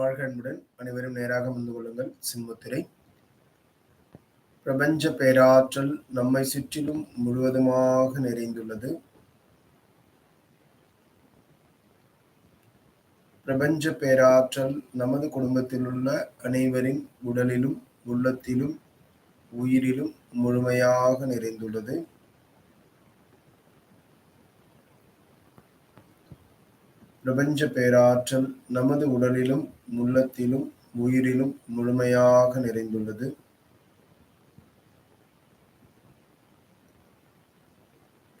வாழ்க அன்புடன் அனைவரும் நேராக வந்து கொள்ளுங்கள். சிம்மத்திரை. பிரபஞ்ச பேராற்றல் நம்மை சுற்றிலும் முழுவதுமாக நிறைந்துள்ளது. பிரபஞ்ச பேராற்றல் நமது குடும்பத்தில் உள்ள அனைவரின் உடலிலும் உள்ளத்திலும் உயிரிலும் முழுமையாக நிறைந்துள்ளது. பிரபஞ்ச பேராற்றல் நமது உடலிலும் உள்ளத்திலும் உயிரிலும் முழுமையாக நிறைந்துள்ளது.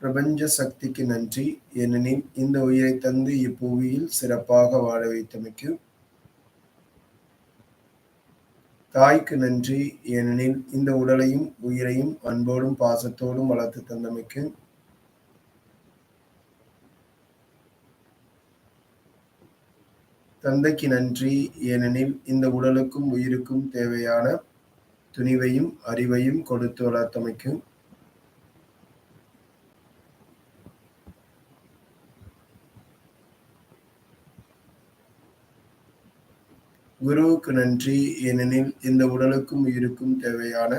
பிரபஞ்ச சக்திக்கு நன்றி. ஏனெனில் இந்த உயிரை தந்து இப்புவியில் சிறப்பாக வாழ வைத்தமைக்கு தாய்க்கு நன்றி. ஏனெனில் இந்த உடலையும் உயிரையும் அன்போடும் பாசத்தோடும் வளர்த்து தந்தமைக்கு தந்தைக்கு நன்றி. ஏனெனில் இந்த உடலுக்கும் உயிருக்கும் தேவையான துணிவையும் அறிவையும் கொடுத்து வளர்த்தமைக்கும் குருவுக்கு நன்றி. ஏனெனில் இந்த உடலுக்கும் உயிருக்கும் தேவையான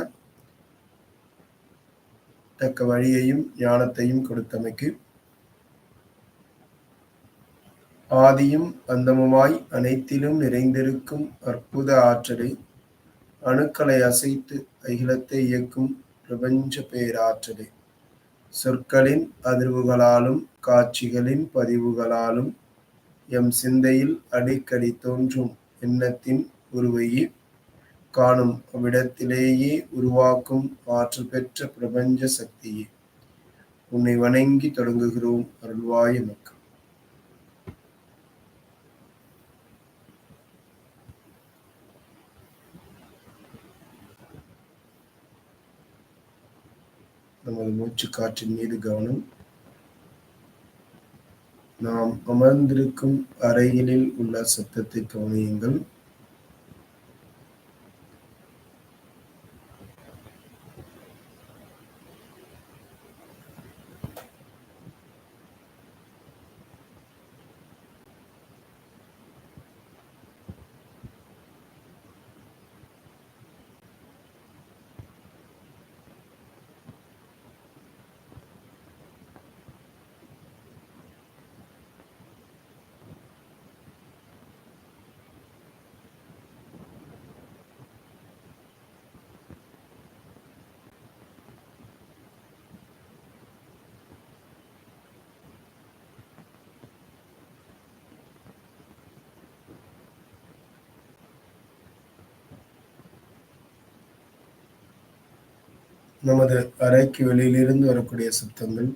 தக்க வழியையும் ஞானத்தையும் கொடுத்தமைக்கு. ஆதியும் அந்தமுமாய் அனைத்திலும் நிறைந்திருக்கும் அற்புத ஆற்றலை அணுக்களை அசைத்து அகிலத்தை இயக்கும் பிரபஞ்ச பேராற்றலை. சொற்களின் அதிர்வுகளாலும் காட்சிகளின் பதிவுகளாலும் எம் சிந்தையில் அடிக்கடி தோன்றும் எண்ணத்தின் உருவையே காணும் அவ்விடத்திலேயே உருவாக்கும் ஆற்றல் பெற்ற பிரபஞ்ச சக்தியே. உன்னை வணங்கி தொடங்குகிறோம் அருள்வாய மக்கள் நமது மூச்சு காற்றின் மீது கவனம். நாம் அமர்ந்திருக்கும் அறைகளில் உள்ள சத்தத்தை கவனியுங்கள். நமது அறைக்கு வெளியிலிருந்து வரக்கூடிய சத்தங்கள்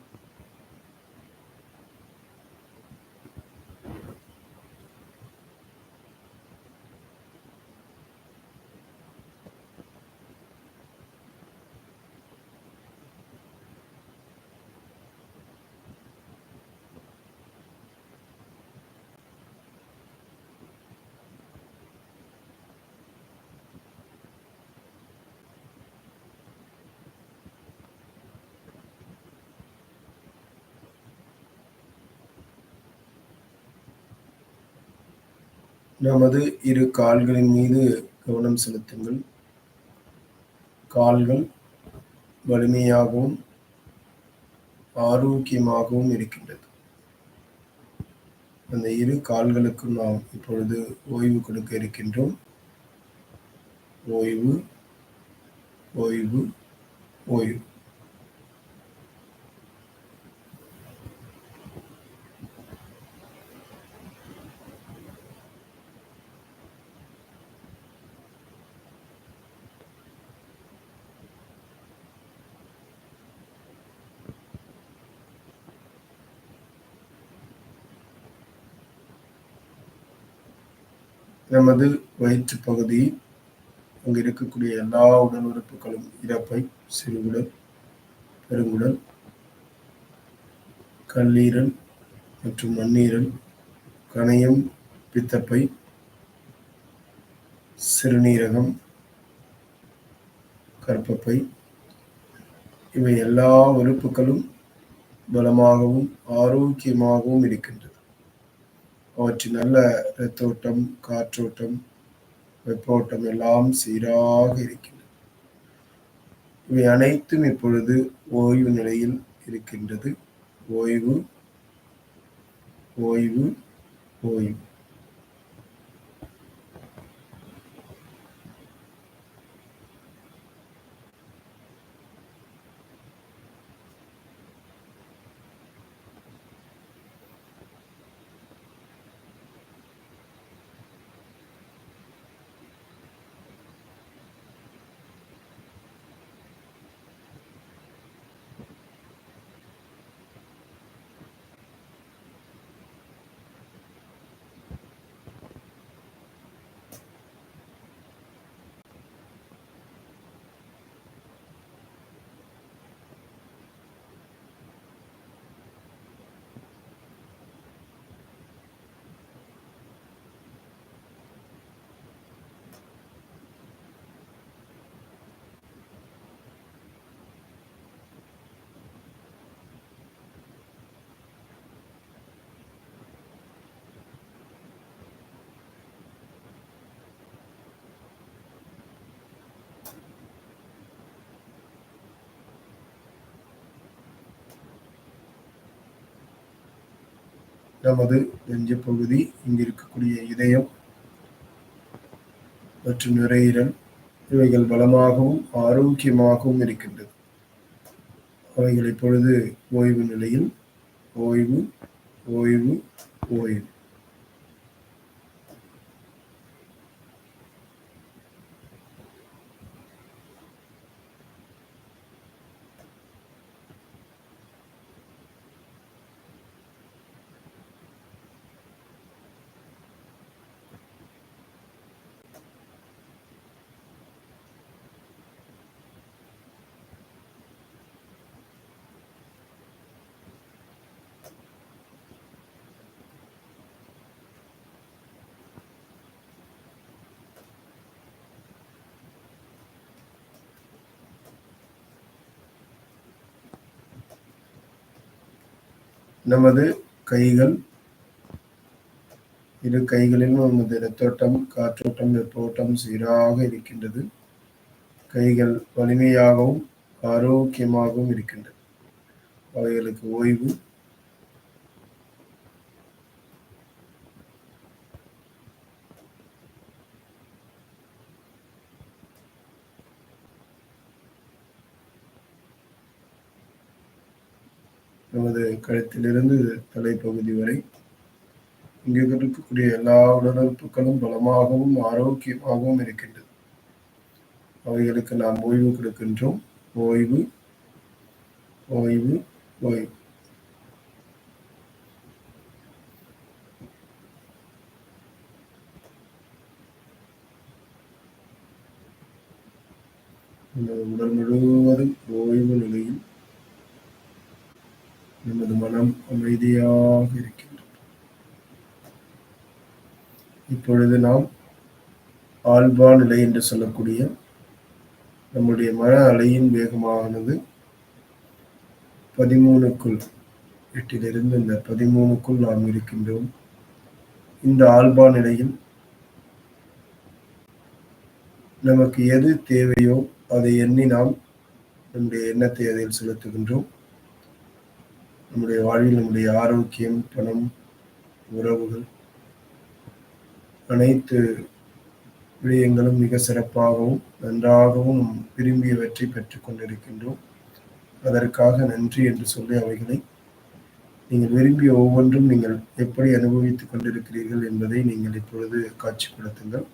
நமது இரு கால்களின் மீது கவனம் செலுத்துங்கள். கால்கள் வலிமையாகவும் ஆரோக்கியமாகவும் இருக்கின்றது. அந்த இரு கால்களுக்கும் நாம் இப்பொழுது ஓய்வு கொடுக்க இருக்கின்றோம். ஓய்வு ஓய்வு ஓய்வு. நமது வயிற்று பகுதி அங்கு இருக்கக்கூடிய எல்லா உடல் உறுப்புகளும் இறப்பை சிறுகுடல் பெருங்குடல் கல்லீரல் மற்றும் மண்ணீரல் கணையம் பித்தப்பை சிறுநீரகம் கற்பப்பை இவை எல்லா உறுப்புகளும் பலமாகவும் ஆரோக்கியமாகவும் இருக்கின்றன. அவற்றின் நல்ல இரத்தோட்டம் காற்றோட்டம் வெப்போட்டம் எல்லாம் சீராக இருக்கின்றன. இவை அனைத்தும் இப்பொழுது ஓய்வு நிலையில் இருக்கின்றது. ஓய்வு ஓய்வு ஓய்வு. நமது நெஞ்ச பகுதி இங்கு இருக்கக்கூடிய இதயம் மற்றும் நுரையீரல் இவைகள் பலமாகவும் ஆரோக்கியமாகவும் இருக்கின்றது. அவைகள் இப்பொழுது ஓய்வு நிலையில். ஓய்வு ஓய்வு ஓய்வு. நமது கைகள் இரு கைகளிலும் நமது இரத்தோட்டம் காற்றோட்டம் வெப்போட்டம் சீராக இருக்கின்றது. கைகள் வலிமையாகவும் ஆரோக்கியமாகவும் இருக்கின்றது அவைகளுக்கு ஓய்வு நமது கழுத்திலிருந்து தலைப்பகுதி வரை. இங்கு இருக்கக்கூடிய எல்லா உடலுறுப்புகளும் பலமாகவும் ஆரோக்கியமாகவும் இருக்கின்றது. அவைகளுக்கு நாம் ஓய்வு கொடுக்கின்றோம். ஓய்வு ஓய்வு ஓய்வு. உடல் முழுவதும் ஓய்வு நிலையில் நமது மனம் அமைதியாக இருக்கின்றது. இப்பொழுது நாம் ஆல்பா நிலை என்று சொல்லக்கூடிய நம்முடைய மன அலையின் வேகமானது பதிமூணுக்குள் எட்டிலிருந்து இந்த பதிமூணுக்குள் நாம் இருக்கின்றோம். இந்த ஆல்பா நிலையில் நமக்கு எது தேவையோ அதை எண்ணி நாம் நம்முடைய எண்ணத்தை அதில் செலுத்துகின்றோம். நம்முடைய வாழ்வில் நம்முடைய ஆரோக்கியம் பணம் உறவுகள் அனைத்து விடயங்களும் மிக சிறப்பாகவும் நன்றாகவும் விரும்பியவற்றை பெற்று கொண்டிருக்கின்றோம். அதற்காக நன்றி என்று சொல்லி அவைகளை நீங்கள் விரும்பிய ஒவ்வொன்றும் நீங்கள் எப்படி அனுபவித்துக் கொண்டிருக்கிறீர்கள் என்பதை நீங்கள் இப்பொழுது காட்சிப்படுத்துங்கள்.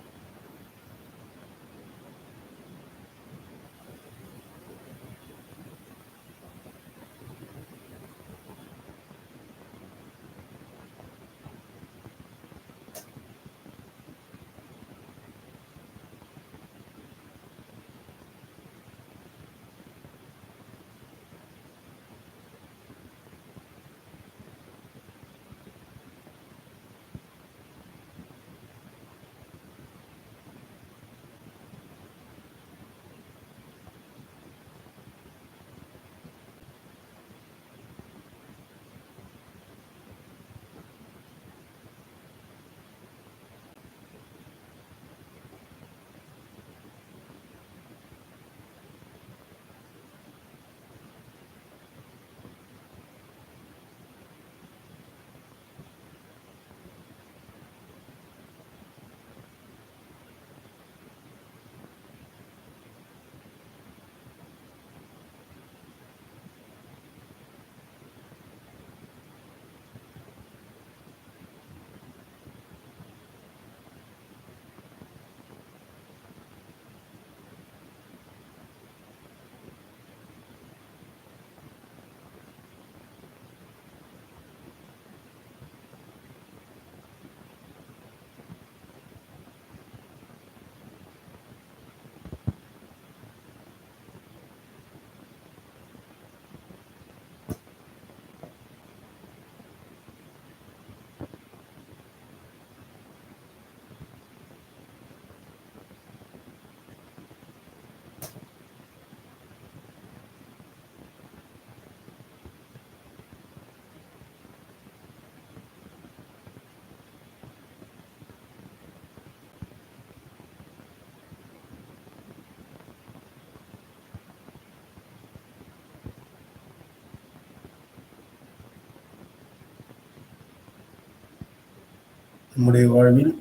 நம்முடைய வாழ்வில்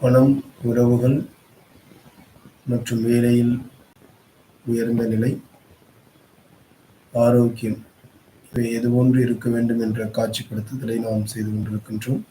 பணம் உறவுகள் மற்றும் வேலையில் உயர்ந்த நிலை ஆரோக்கியம் இவை எதுவொன்று இருக்க வேண்டும் என்ற காட்சிப்படுத்துதலை நாம் செய்து கொண்டிருக்கின்றோம்.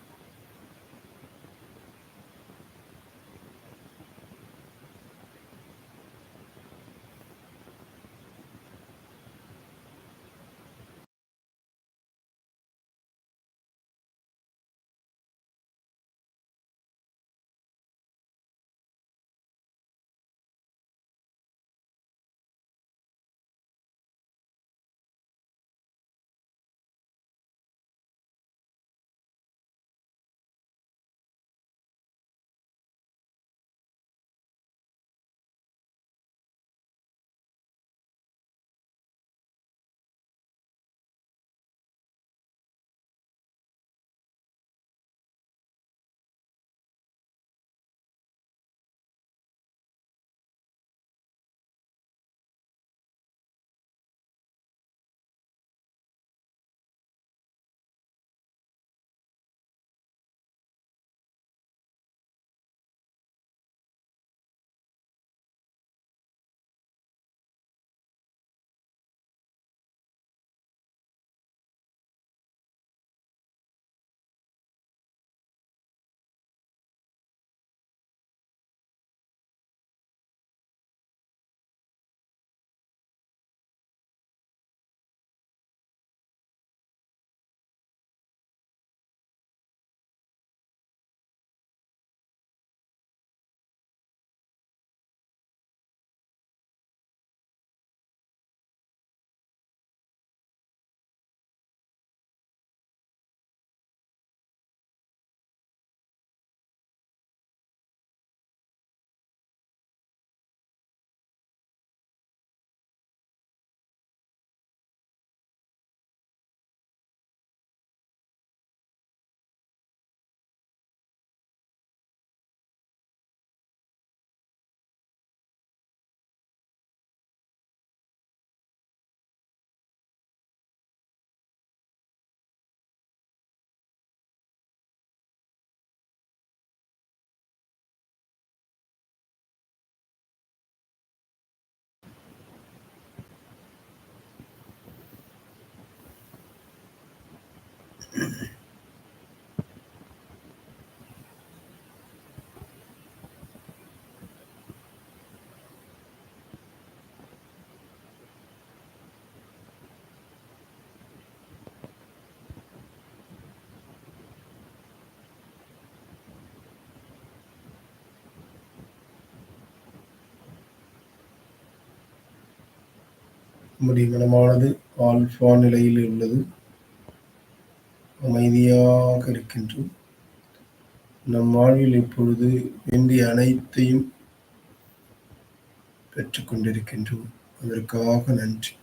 நம்முடைய மனமானது ஆல்பா நிலையில் உள்ளது. அமைதியாக இருக்கின்றோம் நம் வாழ்வில் இப்பொழுது வேண்டிய அனைத்தையும் பெற்றுக்கொண்டிருக்கின்றோம் அதற்காக நன்றி.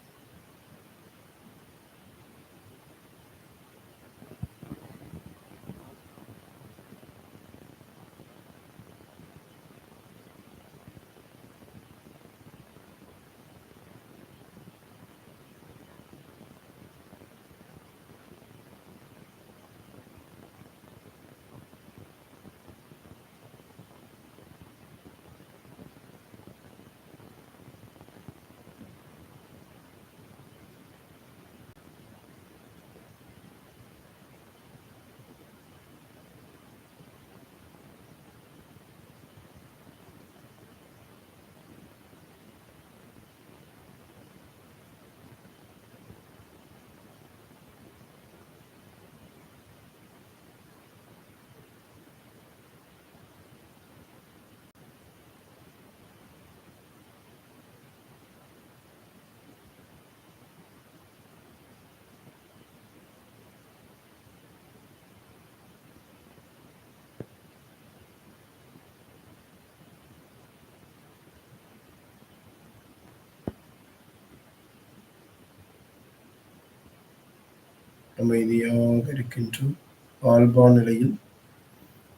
அமைதியாக இருக்கின்றோம். ஆல்பா நிலையில்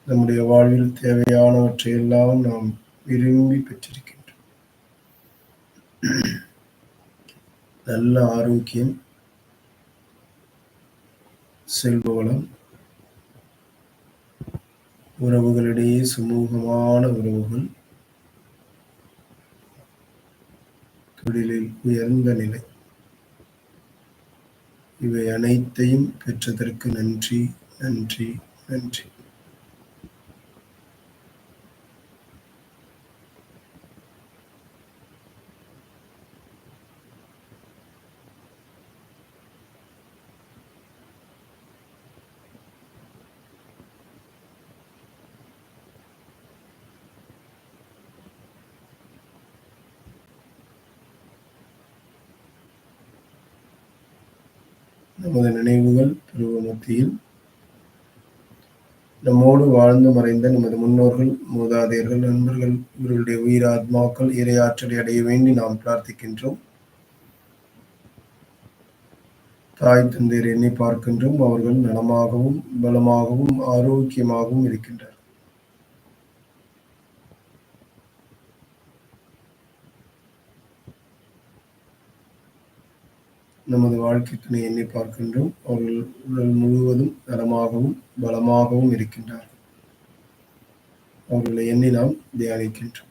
நம்முடைய வாழ்வில் தேவையானவற்றை எல்லாம் நாம் விரும்பி பெற்றிருக்கின்றோம். நல்ல ஆரோக்கியம் செல்வளம் உறவுகளிடையே சுமூகமான உறவுகள் தொழிலில் உயர்ந்த நிலை இவை அனைத்தையும் பெற்றதற்கு நன்றி நன்றி நன்றி. நமது நினைவுகள் பருவ மத்தியில் நம்மோடு வாழ்ந்து மறைந்த நமது முன்னோர்கள் மூதாதையர்கள் நண்பர்கள் இவர்களுடைய உயிர் ஆத்மாக்கள் இரையாற்றலை அடைய வேண்டி நாம் பிரார்த்திக்கின்றோம். தாய் தந்தையர் எண்ணி பார்க்கின்றோம். அவர்கள் நலமாகவும் பலமாகவும் ஆரோக்கியமாகவும் இருக்கின்றார் நமது வாழ்க்கை துணை எண்ணி பார்க்கின்றோம். அவர்கள் உடல் முழுவதும் நலமாகவும் பலமாகவும் இருக்கின்றார்கள். அவர்களை எண்ணி நாம் தியானிக்கின்றோம்.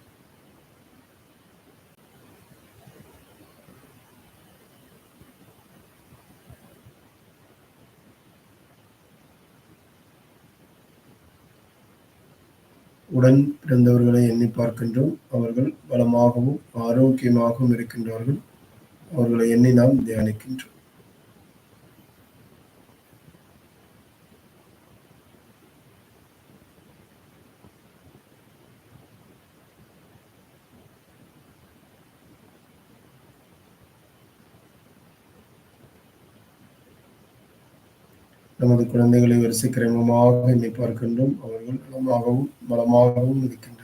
உடன் பிறந்தவர்களை எண்ணி பார்க்கின்றோம். அவர்கள் பலமாகவும் ஆரோக்கியமாகவும் இருக்கின்றார்கள். அவர்களை எண்ணி நாம் தியானிக்கின்றோம். நமது குழந்தைகளை வரிசை கிரமமாக எண்ணி பார்க்கின்றோம். அவர்கள் நலமாகவும் பலமாகவும் இருக்கின்றனர்.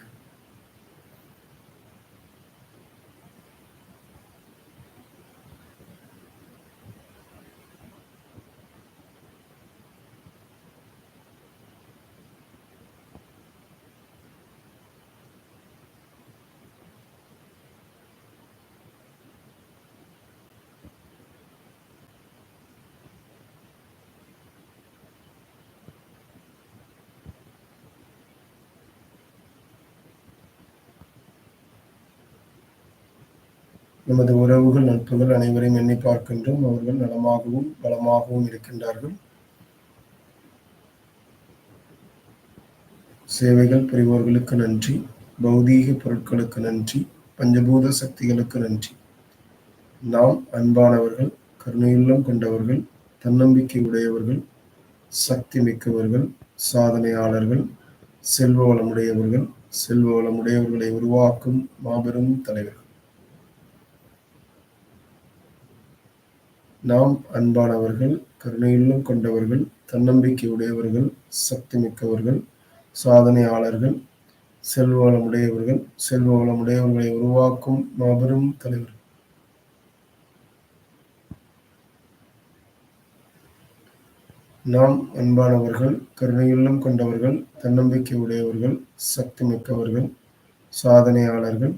நமது உறவுகள் நட்புகள் அனைவரையும் எண்ணி பார்க்கின்றோம். அவர்கள் நலமாகவும் பலமாகவும் இருக்கின்றார்கள். சேவைகள் புரிவோர்களுக்கு நன்றி. பௌதீக பொருட்களுக்கு நன்றி. பஞ்சபூத சக்திகளுக்கு நன்றி. நாம் அன்பானவர்கள் கருணையுள்ளம் கொண்டவர்கள் தன்னம்பிக்கை உடையவர்கள் சக்தி மிக்கவர்கள் சாதனையாளர்கள் செல்வ வளமுடையவர்கள் செல்வ வளமுடையவர்களை உருவாக்கும் மாபெரும் தலைவர்கள். நாம் அன்பானவர்கள் கருணையுள்ளம் கொண்டவர்கள் தன்னம்பிக்கை உடையவர்கள் சக்தி மிக்கவர்கள் சாதனையாளர்கள் செல்வ வளமுடையவர்கள் செல்வ வளமுடையவர்களை உருவாக்கும் மாபெரும் தலைவர். நாம் அன்பானவர்கள் கருணையுள்ளம் கொண்டவர்கள் தன்னம்பிக்கை உடையவர்கள் சக்தி மிக்கவர்கள் சாதனையாளர்கள்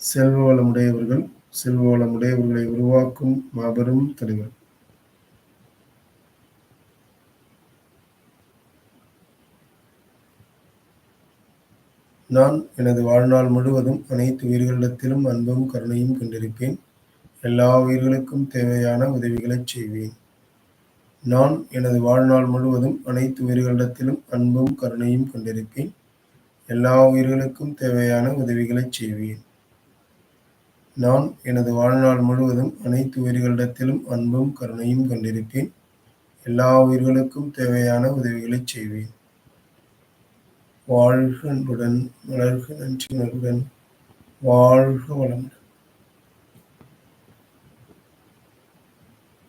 செல்வ வளமுடையவர்கள் செல்வ வளமுடையவர்களை உருவாக்கும் மாபெரும் தலைவர். நான் எனது வாழ்நாள் முழுவதும் அனைத்து உயிர்களிடத்திலும் அன்பும் கருணையும் கொண்டிருப்பேன். எல்லா உயிர்களுக்கும் தேவையான உதவிகளை செய்வேன். நான் எனது வாழ்நாள் முழுவதும் அனைத்து உயிர்களிடத்திலும் அன்பும் கருணையும் கொண்டிருப்பேன். எல்லா உயிர்களுக்கும் தேவையான உதவிகளை செய்வேன். நான் எனது வாழ்நாள் முழுவதும் அனைத்து உயிர்களிடத்திலும் அன்பும் கருணையும் கொண்டிருப்பேன். எல்லா உயிர்களுக்கும் தேவையான உதவிகளை செய்வேன். வாழ்க அன்புடன் நன்றி நன்றியுணர்வுடன் வாழ்க வளமுடன்.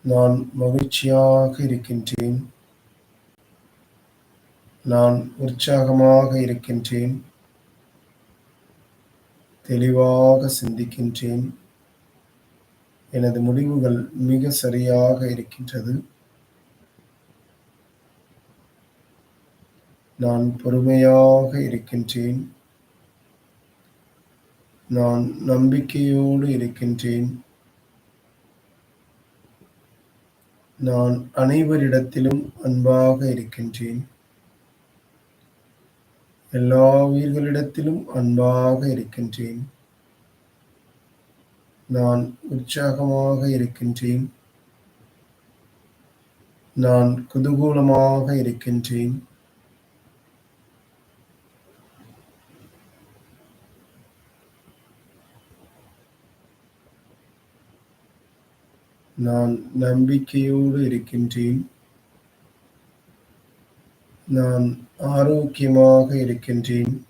நான் மகிழ்ச்சியாக இருக்கின்றேன். நான் உற்சாகமாக இருக்கின்றேன். தெளிவாக சிந்திக்கின்றேன். எனது முடிவுகள் மிக சரியாக இருக்கின்றது. நான் பொறுமையாக இருக்கின்றேன். நான் நம்பிக்கையோடு இருக்கின்றேன். நான் அனைவரிடத்திலும் அன்பாக இருக்கின்றேன். எல்லா உயிர்களிடத்திலும் அன்பாக இருக்கின்றேன். நான் உற்சாகமாக இருக்கின்றேன். நான் குதூகூலமாக இருக்கின்றேன். நான் நம்பிக்கையோடு இருக்கின்றேன். நான் ஆரோக்கியமாக இருக்கின்றேன்.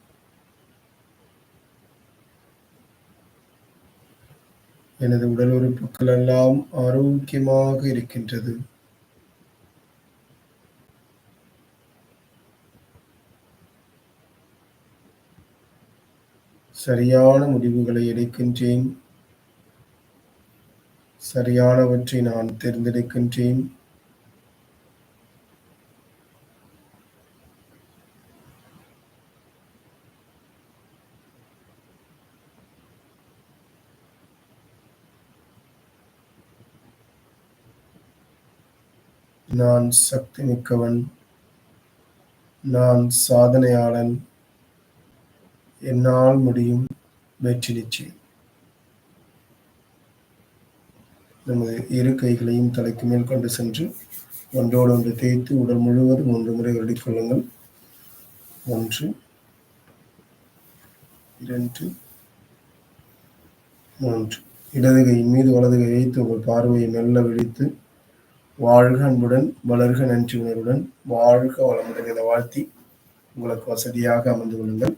எனது உடல் உறுப்புகள் எல்லாம் ஆரோக்கியமாக இருக்கின்றது. சரியான முடிவுகளை எடுக்கின்றேன். சரியானவற்றை நான் தேர்ந்தெடுக்கின்றேன். நான் சக்தி மிக்கவன் நான் சாதனையாளன். என்னால் முடியும் வெற்றி நிச்சயம். நமது இரு கைகளையும் தலைக்கு மேல் கொண்டு சென்று ஒன்றோடு ஒன்று தேய்த்து உடல் முழுவதும் ஒன்று முறை வருடிக்கொள்ளுங்கள் ஒன்று இரண்டு மூன்று. இடது கையின் மீது வலது கை வைத்து உங்கள் பார்வையை மெல்ல விழித்து வாழ்க அன்புடன் வளர்க நன்றி உணர்வுடன் வாழ்க வளமுடன் என வாழ்த்தி உங்களுக்கு வசதியாக அமர்ந்து கொள்ளுங்கள்.